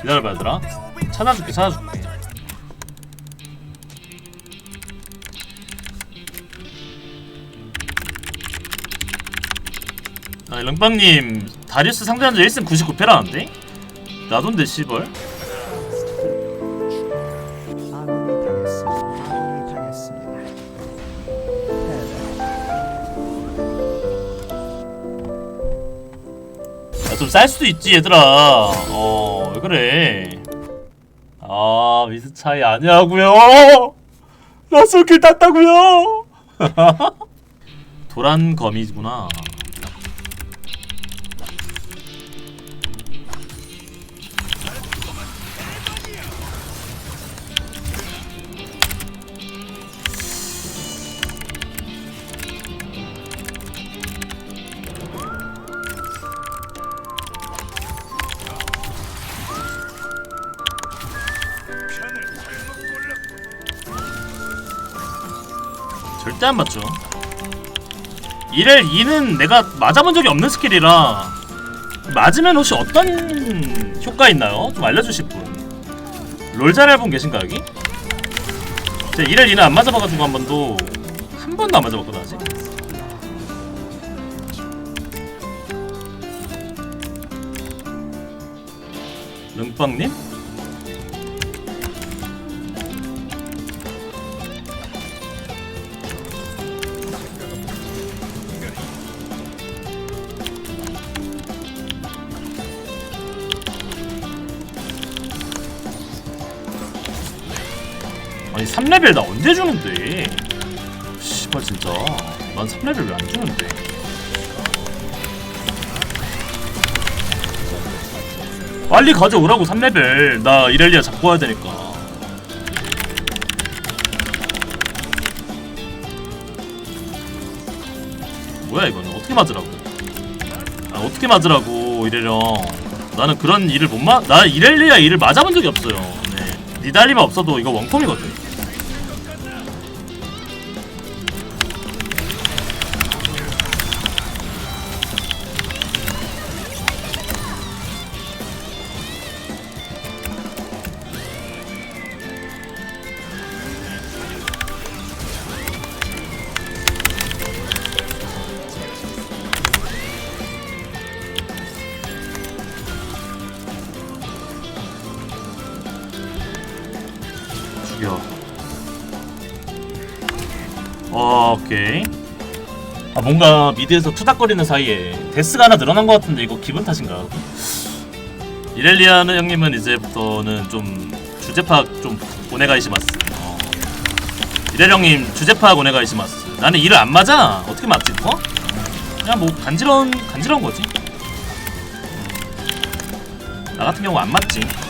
기다려봐 얘들아 찾아줄게 찾아줄게 아 릉빵님 다리우스 상대한자 1승 99패라는데? 나돈데 씨벌 아군이 당했습니다. 아군이 당했습니다. 패배. 좀쌀 수도 있지 얘들아 어 왜 그래? 아 미스 차이 아니라고요? 나 솔킬 땄다고요? 도란 거미구나 절대 안 맞죠 1을 2는 내가 맞아본 적이 없는 스킬이라 맞으면 혹시 어떤 효과 있나요? 좀 알려주실 분. 롤 잘할 분 계신가 여기? 제가 1을 2는 안 맞아봐가지고 한 번도 한 번도 안 맞아봤거든 아직. 릉빵님? 아니 3레벨 나 언제 주는데? 씨발 진짜. 난 3레벨 왜 안 주는데? 빨리 가져오라고 3레벨. 나 이렐리아 잡고 와야 되니까. 뭐야 이거는? 어떻게 맞으라고? 아 어떻게 맞으라고 이래령 나는 그런 일을 못 마.. 나 이렐리아 일을 맞아본 적이 없어요. 네. 니달리만 없어도 이거 원콤이거든 죽여. 어, 오케이. 아 뭔가 미드에서 투닥거리는 사이에 데스가 하나 늘어난 것 같은데 이거 기분 탓인가? 이렐리아는 형님은 이제부터는 좀 주제 파악 좀 오네가이시마스. 어. 이렐 형님 주제 파악 오네가이시마스. 나는 일을 안 맞아. 어떻게 맞지? 어? 그냥 뭐 간지러운 간지러운 거지. 나 같은 경우 안 맞지.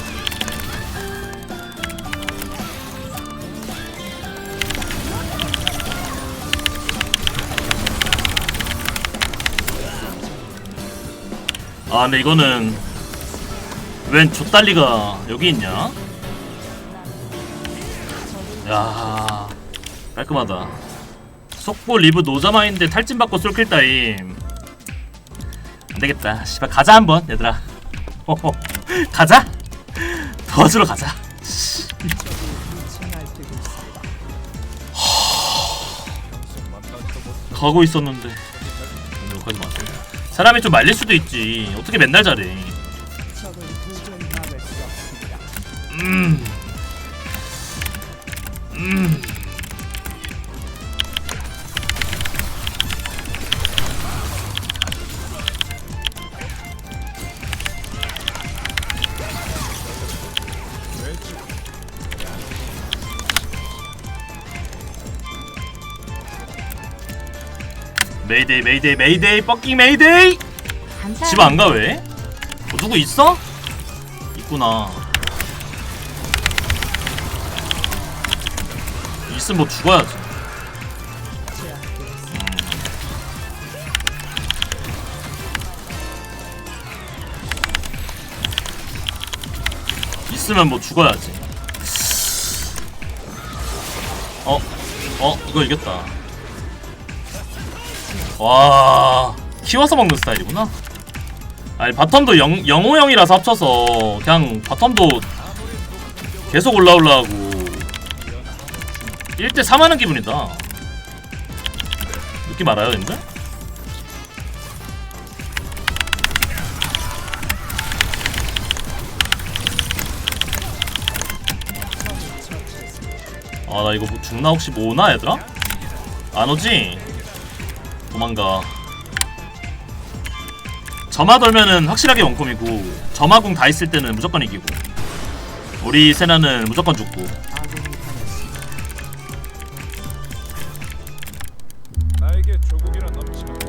아 근데 이거는 웬 족달리가 여기 있냐? 야 깔끔하다. 속보 리브 노자마인데 탈진 받고 쏠킬 따임. 안되겠다. 씨발 가자 한번 얘들아. 호호. 가자? 도와주러 가자. 가고 있었는데. 욕하지 마세요 사람이 좀 말릴 수도 있지 어떻게 맨날 잘해. 음. 음. 메이데이 메이데이 메이데이 뻑킹 메이데이 집 안 가 왜? 어, 누구 있어? 있구나 있으면 뭐 죽어야지 제압되었습니다. 있으면 뭐 죽어야지 어? 어? 이거 이겼다 와 키워서 먹는 스타일이구나 아니 바텀도 영, 영호형이라서 합쳐서 그냥 바텀도 계속 올라올라하고 1대 3 하는 기분이다 느낌 알아요 님들? 아나 이거 뭐 죽나 혹시 뭐 오나 얘들아? 안 오지? 도망가. 점화 돌면은 확실하게 원콤이고 점화궁 다 있을 때는 무조건 이기고. 우리 세나는 무조건 죽고. 나에게 조국이란 넘치가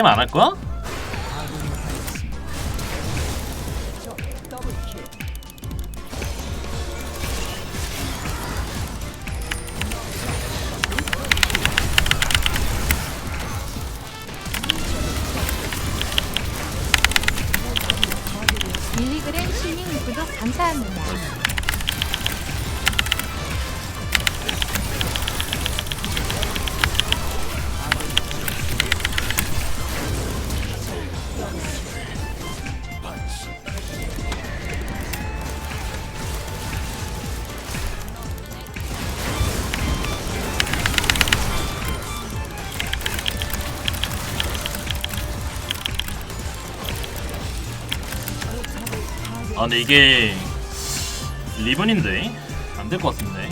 게임 안 할 거야? 아군이 당했습니다. 저 더블킬. 밀리그램 실링 구독 감사합니다. 아 근데 이게 리븐인데 안 될 것 같은데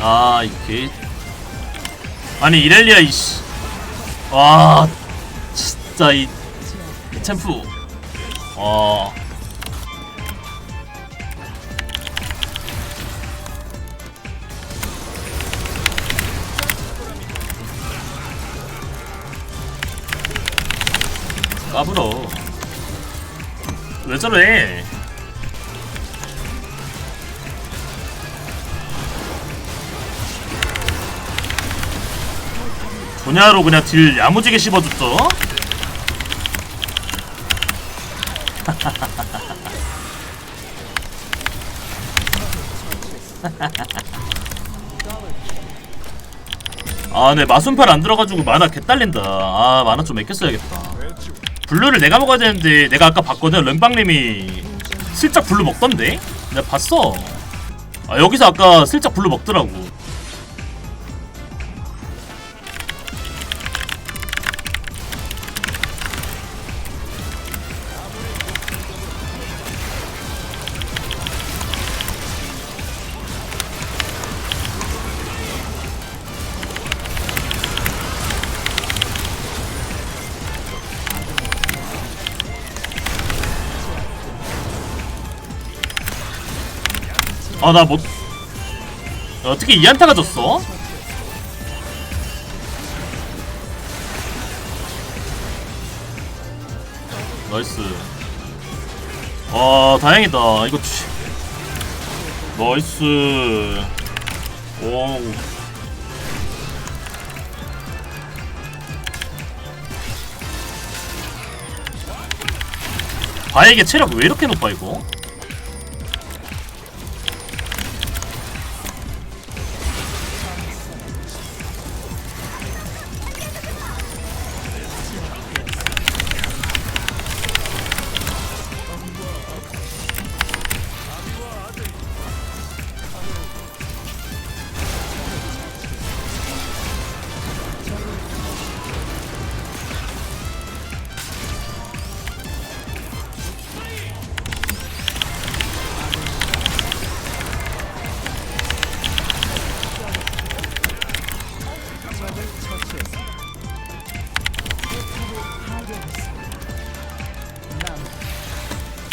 아 이게 아니 이렐리아 이씨. 와 진짜 이, 이 챔프. 와 까불어. 왜 저래 분야로 그냥 딜 야무지게 씹어줬죠 아, 네 마순팔 안 들어가지고 만화 개 딸린다. 아, 만화 좀 아껴써야겠다. 블루를 내가 먹어야 되는데 내가 아까 봤거든. 렌빵님이 슬쩍 블루 먹던데? 내가 봤어. 아, 여기서 아까 슬쩍 블루 먹더라고. 아, 나 못. 어떻게 이 안타가 졌어? 나이스. 와, 다행이다. 이거 치. 나이스. 오. 바에게 체력 왜 이렇게 높아 이거?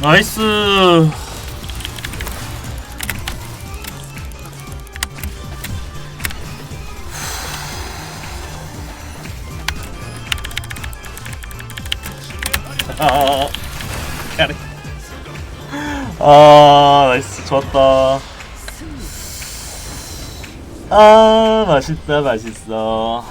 나이스. 아, 나이스. 좋았다. 아 맛있다 맛있어